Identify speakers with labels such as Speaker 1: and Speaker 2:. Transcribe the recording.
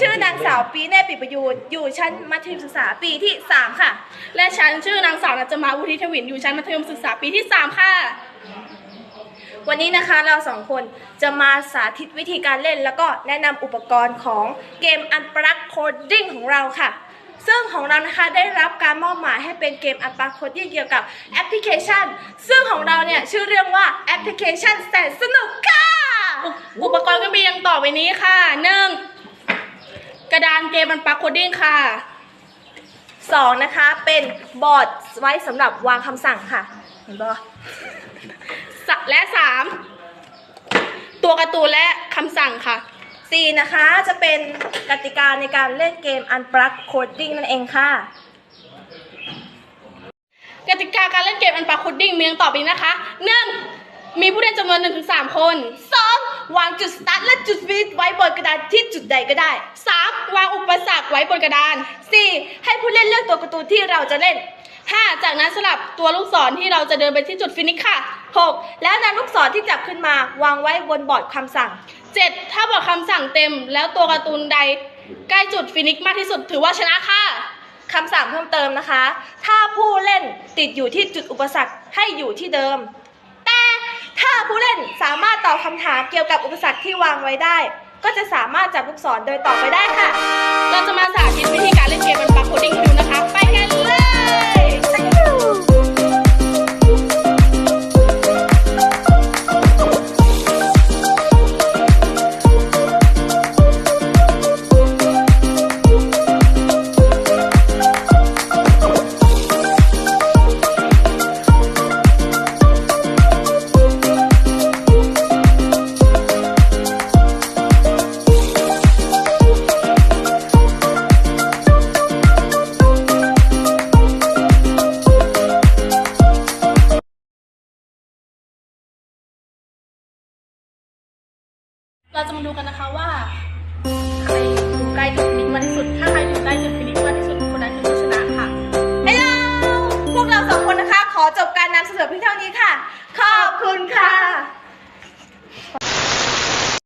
Speaker 1: ชื่อนางสาวปีเน่ปิประยูนอยู่ชั้นมัธยมศึกษาปีที่ 3 ค่ะ
Speaker 2: และฉันชื่อนางสาวนัจมาวุฒิทวินอยู่ชั้นมัธยมศึกษาปีที่ 3 ค่ะ
Speaker 1: วันนี้นะคะเราสองคนจะมาสาธิตวิธีการเล่น แล้วก็แนะนำอุปกรณ์ของเกมอันปรักโคดดิ้งของเราค่ะ ซึ่งของเรานะคะได้รับการมอบหมายให้เป็นเกมอันปรักโคดดิ้งเกี่ยวกับแอปพลิเคชัน ซึ่งของเราเนี่ยชื่อเรื่องว่าแอปพลิเคชันแสนสนุกค่ะ
Speaker 2: อุปกรณ์ก็มีอย่างต่อไปนี้ค่ะหนึ่ง กระดานเกมมันปาโคดดิ้งค่ะ
Speaker 1: สองนะคะ เป็นบอร์ดไว้สำหรับวางคำสั่งค่ะ เห็นปะ
Speaker 2: สะและสามตัวการ์ตูนและคำสั่งค่ะ
Speaker 1: สี่นะคะจะเป็นกติกาในการเล่นเกมอันปรักโคดดิ้งนั่นเองค่ะ
Speaker 2: กติกาการเล่นเกมอันปาโคดดิ้งมีอย่างต่อไปนี้นะคะหนึ่งมีผู้เล่นจำนวนหนึ่งถึงสามคน
Speaker 1: สอง วางจุดสตาร์ทและจุดฟินิชไว้บนกระดานที่จุดใดก็ได้
Speaker 2: สามวางอุปสรรคไว้บนกระดาน
Speaker 1: สี่ให้ผู้เล่นเลือกตัวการ์ตูนที่เราจะเล่น
Speaker 2: ห้าจากนั้นสลับตัวลูกศรที่เราจะเดินไปที่จุดฟินิชค่ะ
Speaker 1: หกแล้วนำลูกศรที่จับขึ้นมาวางไว้บนบอร์ดคำสั่ง
Speaker 2: เจ็ดถ้าบอกคำสั่งเต็ม แล้วตัวการ์ตูนใดใกล้จุดฟินิชมากที่สุดถือว่าชนะค่ะ
Speaker 1: คำสั่งเพิ่มเติมนะคะ ถ้าผู้เล่นติดอยู่ที่จุดอุปสรรคให้อยู่ที่เดิมาผู้เล่นสามารถตอบคำถามเกี่ยวกับอุปสรรคที่วางไว้ได้ ก็จะสามารถจับลูกศรโดยตอบไปได้ค่ะ
Speaker 2: เราจะมาสาธิตวิธีการเล่นเกมเป็นปาโคดดิ้งดูนะคะ เราจะมาดูกันนะคะว่าใครอยู่ใกล้จุดฟินิชมากที่สุดถ้า